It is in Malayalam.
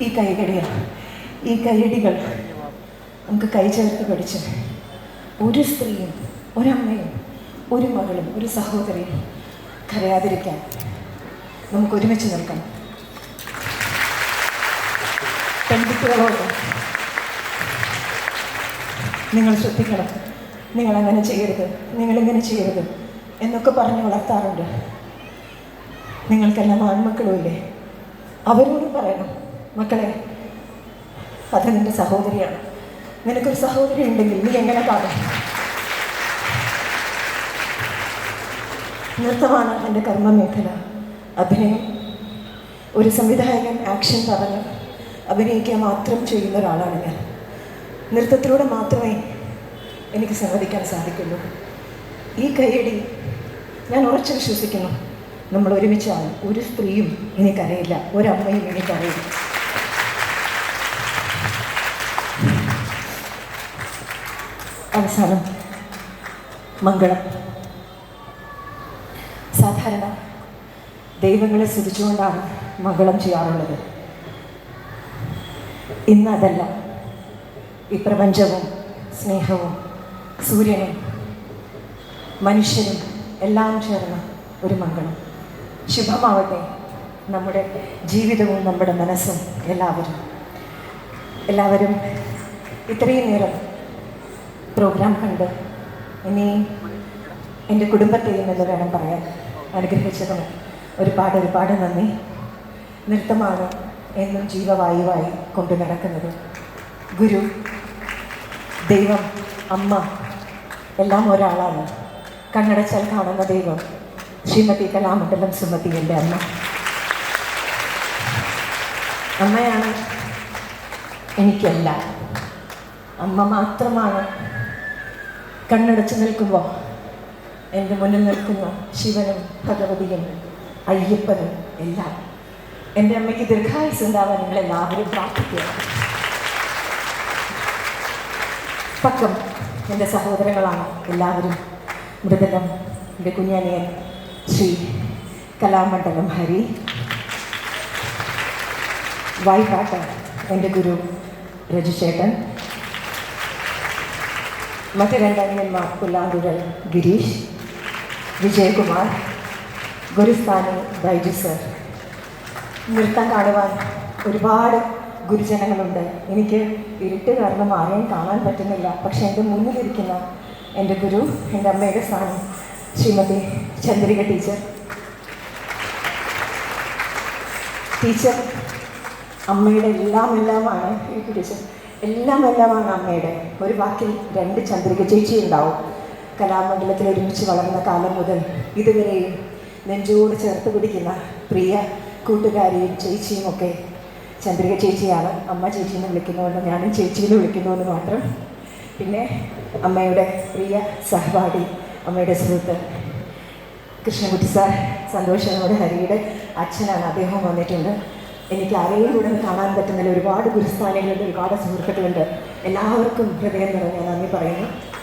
ഈ കൈകടികൾ ഈ കൈയടികൾ നമുക്ക് കൈ ചേർത്ത് പഠിച്ച് ഒരു സ്ത്രീയും ഒരമ്മയും ഒരു മകളും ഒരു സഹോദരിയും കരയാതിരിക്കാൻ നമുക്ക് ഒരുമിച്ച് നിൽക്കണം പെൺകുട്ടികളോട് നിങ്ങൾ ശ്രദ്ധിക്കണം. നിങ്ങൾ അങ്ങനെ ചെയ്യരുത് നിങ്ങളിങ്ങനെ ചെയ്യരുത് എന്നൊക്കെ പറഞ്ഞ് വളർത്താറുണ്ട്. നിങ്ങൾക്കെല്ലാം ആൺമക്കളുമില്ലേ? അവരോടും പറയണം. മക്കളെ അത് നിന്റെ സഹോദരിയാണ്. നിനക്കൊരു സഹോദരി ഉണ്ടെങ്കിൽ നീ എങ്ങനെ കാണും? നൃത്തമാണ് എന്റെ കർമ്മമേഖല. അഭിനയം. ഒരു സംവിധായകൻ ആക്ഷൻ പറഞ്ഞ് അഭിനയിക്കുക മാത്രം ചെയ്യുന്ന ഒരാളാണ് ഞാൻ. നൃത്തത്തിലൂടെ മാത്രമേ എനിക്ക് സംവദിക്കാൻ സാധിക്കുള്ളൂ. ഈ കൈയടി ഞാൻ ഉറച്ചു വിശ്വസിക്കുന്നു. നമ്മൾ ഒരുമിച്ചാണ്. ഒരു സ്ത്രീയും എനിക്കറിയില്ല ഒരമ്മയും എനിക്കറിയില്ല അവസാനം മംഗളം. സാധാരണ ദൈവങ്ങളെ സ്തുതിച്ചുകൊണ്ടാണ് മംഗളം ചെയ്യാറുള്ളത്. ഇന്ന് അതല്ല ഈ പ്രപഞ്ചവും സ്നേഹവും സൂര്യനും മനുഷ്യരും എല്ലാം ചേർന്ന ഒരു മംഗളം. ശുഭമാവട്ടെ നമ്മുടെ ജീവിതവും നമ്മുടെ മനസ്സും എല്ലാവരും. എല്ലാവരും ഇത്രയും നേരം പ്രോഗ്രാം കണ്ട് ഇനി എന്റെ കുടുംബത്തെയും എന്ന് വേണം പറയാൻ. അനുഗ്രഹിച്ചതിന് ഒരുപാട് ഒരുപാട് നന്ദി. നൃത്തമാണ് എന്നും ജീവവായുവായി കൊണ്ടു നടക്കുന്നത്. ഗുരു ദൈവം അമ്മ എല്ലാം ഒരാളാണ്. കണ്ണടച്ചാൽ കാണുന്ന ദൈവം ശ്രീമതി കലാമണ്ഡലം സുമതി എന്റെ അമ്മ. അമ്മയാണ് എനിക്കല്ല. അമ്മ മാത്രമാണ് കണ്ണടച്ച് നിൽക്കുമ്പോൾ എന്റെ മുന്നിൽ നിൽക്കുന്ന ശിവനും ഭഗവതിയും അയ്യപ്പനും എല്ലാം എന്റെ അമ്മയ്ക്ക് ദീർഘായുസ് ഉണ്ടാവാൻ നിങ്ങൾ എല്ലാവരും പ്രാർത്ഥിക്കുക. പക്കം എന്റെ സഹോദരങ്ങളാണ് എല്ലാവരും. മൃദംഗം എന്റെ കുഞ്ഞാനിയൻ ശ്രീ കലാമണ്ഡലം ഹരി. വായ്പാട്ട് എന്റെ ഗുരു രജിചേട്ടൻ. മറ്റ് രണ്ടനിയന്മാർ പുല്ലാങ്കുഴൽ ഗിരീഷ് വിജയകുമാർ ഗുരുസ്ഥാനി ബൈജു സർ. നൃത്തം കാണുവാൻ ഒരുപാട് ഗുരുജനങ്ങളുണ്ട്. എനിക്ക് ഇരുട്ട് കാരണം ആരെയും കാണാൻ പറ്റുന്നില്ല. പക്ഷെ എന്റെ മുന്നിലിരിക്കുന്ന എന്റെ ഗുരു എന്റെ അമ്മയുടെ സ്ഥാനം ശ്രീമതി ചന്ദ്രിക ടീച്ചർ. ടീച്ചർ അമ്മയുടെ എല്ലാം എല്ലാമാണ് ഈ ടീച്ചർ. എല്ലാം എല്ലാമാണ് അമ്മയുടെ. ഒരു വാക്കിൽ രണ്ട് ചന്ദ്രിക ചേച്ചി ഉണ്ടാവും കലാമണ്ഡലത്തിൽ ഒരുമിച്ച് വളർന്ന കാലം മുതൽ ഇതുവരെയും നെഞ്ചോട് ചേർത്ത് പിടിക്കുന്ന പ്രിയ കൂട്ടുകാരിയും ചേച്ചിയും ഒക്കെ ചന്ദ്രിക ചേച്ചിയാണ്. അമ്മ ചേച്ചി എന്ന് വിളിക്കുന്നതുകൊണ്ട് ഞാനും ചേച്ചി എന്ന് വിളിക്കുന്നുവെന്ന് മാത്രം. പിന്നെ അമ്മയുടെ പ്രിയ സഹപാഠി അമ്മയുടെ സുഹൃത്ത് കൃഷ്ണകുട്ടി സാർ സന്തോഷനോട് ഹരിയുടെ അച്ഛനാണ്. അദ്ദേഹം വന്നിട്ടുണ്ട്. എനിക്ക് ആരെയും കൂടെ കാണാൻ പറ്റുന്നില്ല. ഒരുപാട് ഗുരുസ്ഥാനങ്ങളുണ്ട് ഒരുപാട് സുഹൃത്തുക്കളുണ്ട്. എല്ലാവർക്കും ഹൃദയം നിറഞ്ഞ നന്ദി പറയുന്നു.